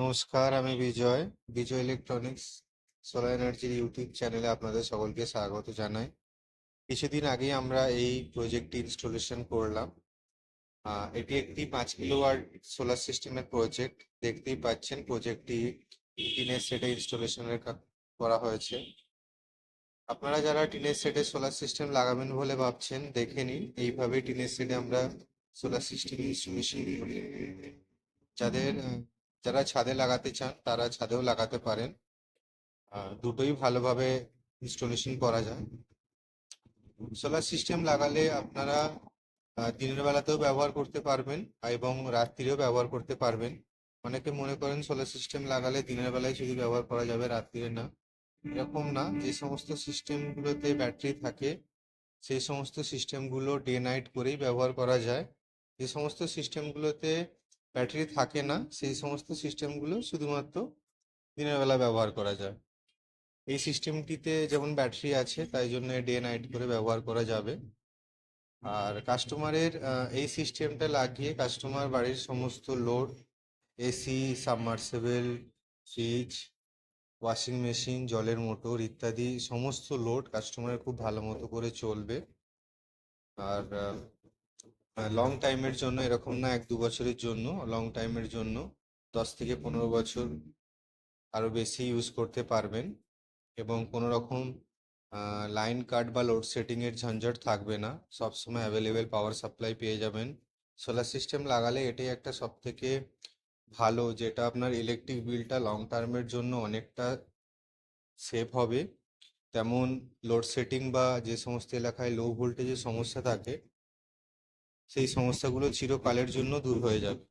নমস্কার, আমি Bijoy Bijoy electronics solar এনার্জির ইউটিউব চ্যানেলে আপনাদের সকলকে স্বাগত জানাই। কিছুদিন আগেই আমরা এই প্রজেক্টটি ইনস্টলেশন করলাম। এটি একটি পাঁচ কিলোওয়াট সোলার সিস্টেমের প্রজেক্ট দেখতেই পাচ্ছেন প্রজেক্টটি টিনের সেটে ইনস্টলেশনের করা হয়েছে। আপনারা যারা টিনের সেটে সোলার সিস্টেম লাগাবেন বলে ভাবছেন, দেখে নিন। এইভাবে টিনের সেটে আমরা সোলার সিস্টেম ইনস্টলেশন করি। যাদের যারা ছাদে লাগাতে চান, তারা ছাদেও লাগাতে পারেন। দুটোই ভালোভাবে ইনস্টলেশন করা যায়। সোলার সিস্টেম লাগালে আপনারা দিনের বেলাতেও ব্যবহার করতে পারবেন এবং রাত্রিরেও ব্যবহার করতে পারবেন। অনেকে মনে করেন সোলার সিস্টেম লাগালে দিনের বেলায় শুধু ব্যবহার করা যাবে, রাত্রিরে না। এরকম না, যে সমস্ত সিস্টেমগুলোতে ব্যাটারি থাকে সেই সমস্ত সিস্টেমগুলো ডে নাইট করেই ব্যবহার করা যায়। যে সমস্ত সিস্টেমগুলোতে ব্যাটারি থাকে না, সেই সমস্ত সিস্টেমগুলো শুধুমাত্র দিনের বেলা ব্যবহার করা যায়। এই সিস্টেমটিতে যেমন ব্যাটারি আছে, তাই জন্য ডে নাইট করে ব্যবহার করা যাবে। আর কাস্টমারের এই সিস্টেমটা লাগিয়ে কাস্টমার বাড়ির সমস্ত load, AC, submersible, fridge, washing machine, জলের মোটর ইত্যাদি সমস্ত লোড কাস্টমারের খুব ভালো মতো করে চলবে। আর লং টাইমের জন্য এরকম না এক দু বছরের জন্য লং টাইমের জন্য দশ থেকে পনেরো বছর আরও বেশি ইউজ করতে পারবেন এবং কোনো রকম লাইন কাট বা লোডশেডিং এর ঝঞ্ঝট থাকবে না। সবসময় অ্যাভেলেবেল পাওয়ার সাপ্লাই পেয়ে যাবেন। সোলার সিস্টেম লাগালে এটাই একটা সব থেকে ভালো যেটা আপনার ইলেকট্রিক বিলটা লং টার্মের জন্য অনেকটা সেভ হবে। তেমন লোডশেডিং বা যে সমস্ত এলাকায় লো ভোল্টেজের সমস্যা থাকে সেই সমস্যাগুলো চিরকালের জন্য দূর হয়ে যাবে।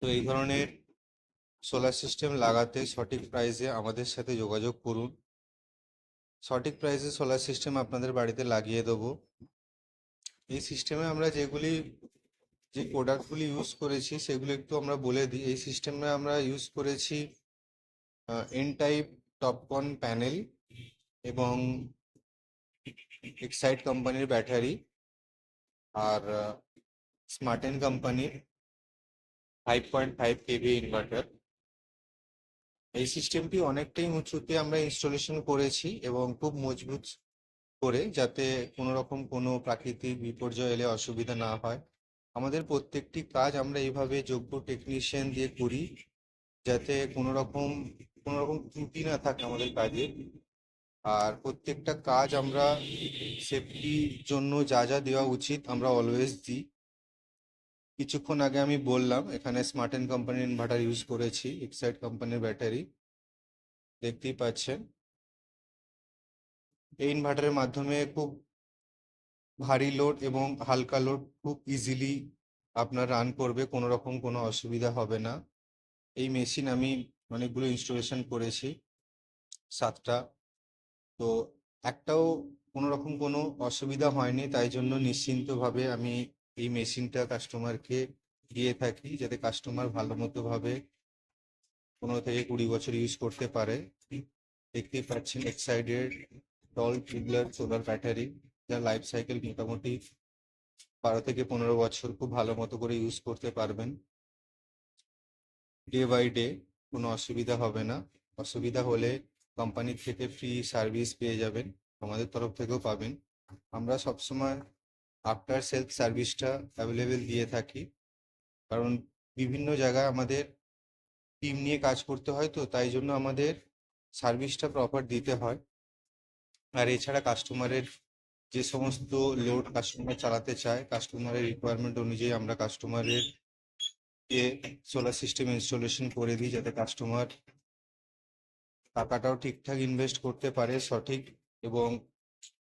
তো এই ধরনের সোলার সিস্টেম লাগাতে সঠিক প্রাইসে আমাদের সাথে যোগাযোগ করুন। সঠিক প্রাইসে সোলার সিস্টেম আপনাদের বাড়িতে লাগিয়ে দেবো। এই সিস্টেমে আমরা যেগুলি, যে প্রোডাক্টগুলি ইউজ করেছি সেগুলো একটু আমরা বলে দিই। এই সিস্টেমে আমরা ইউজ করেছি এন টাইপ টপকর্ন প্যানেল এবং এক্সাইড কোম্পানির ব্যাটারি আর স্মার্টেন কোম্পানির five point five KV inverter এই সিস্টেমটি অনেকটাই উঁচুতে আমরা ইনস্টলেশন করেছি এবং খুব মজবুত করে যাতে কোনো রকম কোনো প্রাকৃতিক বিপর্যয় এলে অসুবিধা না হয়। আমাদের প্রত্যেকটি কাজ আমরা এইভাবে যোগ্য টেকনিশিয়ান দিয়ে করি যাতে কোনো রকম কোনো রকম ত্রুটি না থাকে আমাদের কাজে। আর প্রত্যেকটা কাজ আমরা সেফটির জন্য যা যা দেওয়া উচিত আমরা অলওয়েজ দিই। কিছুক্ষণ আগে আমি বললাম, এখানে স্মার্ট অ্যান্ড কোম্পানির ইনভার্টার ইউজ করেছি এক্সাইড কোম্পানির ব্যাটারি দেখতেই পাচ্ছেন। এই ইনভার্টারের মাধ্যমে খুব ভারী লোড এবং হালকা লোড খুব ইজিলি আপনার রান করবে, কোনো রকম কোনো অসুবিধা হবে না। এই মেশিন আমি অনেকগুলো ইনস্টলেশন করেছি, সাতটা। তো একটাও কোনো রকম কোনো অসুবিধা হয়নি, তাই জন্য নিশ্চিন্তভাবে আমি এই মেশিনটা কাস্টমারকে দিয়ে থাকি যাতে কাস্টমার ভালো মতো ভাবে পনেরো থেকে কুড়ি বছর ইউজ করতে পারে। দেখতেই পাচ্ছেন Exide tall tubular solar battery যার লাইফ সাইকেল মোটামুটি বারো থেকে পনেরো বছর খুব ভালো মতো করে ইউজ করতে পারবেন। ডে বাই ডে কোনো অসুবিধা হবে না। অসুবিধা হলে কোম্পানি থেকে ফ্রি সার্ভিস পেয়ে যাবেন, আমাদের তরফ থেকেও পাবেন। আমরা সবসময় আফটার সেলফ সার্ভিসটা অ্যাভেলেবেল দিয়ে থাকি। কারণ বিভিন্ন জায়গায় আমাদের টিম নিয়ে কাজ করতে হয় তো, তাই জন্য আমাদের সার্ভিসটা প্রপার দিতে হয়। আর এছাড়া কাস্টমারের যে সমস্ত লোড কাস্টমার চালাতে চায় কাস্টমারের রিকোয়ারমেন্ট অনুযায়ী আমরা কাস্টমারের কে সোলার সিস্টেম ইনস্টলেশন করে দিই, যাতে কাস্টমার টাকাটাও ঠিকঠাক ইনভেস্ট করতে পারে সঠিক এবং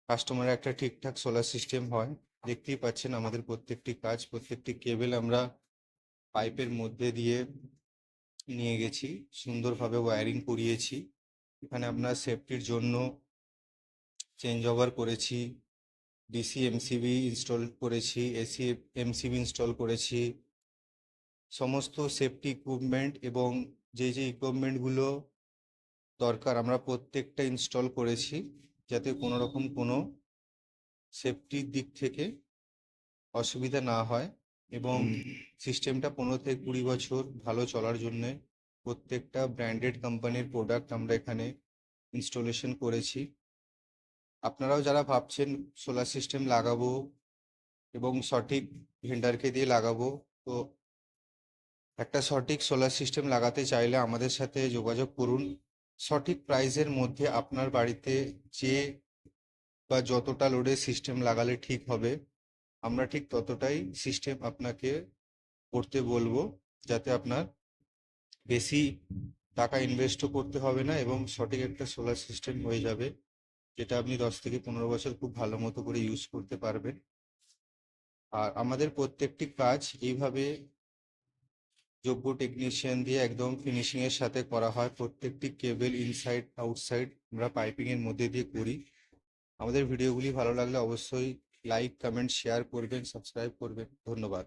কাস্টমারের একটা ঠিকঠাক সোলার সিস্টেম হয়। দেখতেই পাচ্ছেন আমাদের প্রত্যেকটি কাজ, প্রত্যেকটি কেবেল আমরা পাইপের মধ্যে দিয়ে নিয়ে গেছি। সুন্দরভাবে ওয়্যারিং করিয়েছি। এখানে আপনার সেফটির জন্য চেঞ্জ ওভার করেছি ডিসি এমসিবি ইনস্টল করেছি এসি এমসিবি ইনস্টল করেছি। সমস্ত সেফটি ইকুইপমেন্ট এবং যে যে ইকুইপমেন্টগুলো দরকার। আমরা প্রত্যেকটা ইনস্টল করেছি যাতে কোনো রকম কোনো সেফটির দিক থেকে অসুবিধা না হয় এবং সিস্টেমটা পনেরো থেকে কুড়ি বছর ভালো চলার জন্যে প্রত্যেকটা ব্র্যান্ডেড কোম্পানির প্রোডাক্ট আমরা এখানে ইনস্টলেশন করেছি। আপনারাও যারা ভাবছেন সোলার সিস্টেম লাগাবো এবং সঠিক ভেন্ডারকে দিয়ে লাগাবো তো একটা সঠিক সোলার সিস্টেম লাগাতে চাইলে আমাদের সাথে যোগাযোগ করুন। সঠিক প্রাইসের মধ্যে আপনার বাড়িতে যে বা যতটা লোডের সিস্টেম লাগালে ঠিক হবে, আমরা ঠিক ততটাই সিস্টেম আপনাকে করতে বলব, যাতে আপনার বেশি টাকা ইনভেস্টও করতে হবে না এবং সঠিক একটা সোলার সিস্টেম হয়ে যাবে, যেটা আপনি দশ থেকে পনেরো বছর খুব ভালো মতো করে ইউজ করতে পারবেন। আর আমাদের প্রত্যেকটি কাজ এইভাবে যোগ্য টেকনিশিয়ান দিয়ে একদম ফিনিশিং এর সাথে করা হয়। প্রত্যেকটি কেবল ইনসাইড আউটসাইড আমরা পাইপিং এর মধ্যে দিয়ে করি। আমাদের ভিডিওগুলি ভালো লাগলে অবশ্যই লাইক কমেন্ট শেয়ার করবেন সাবস্ক্রাইব করবেন। ধন্যবাদ।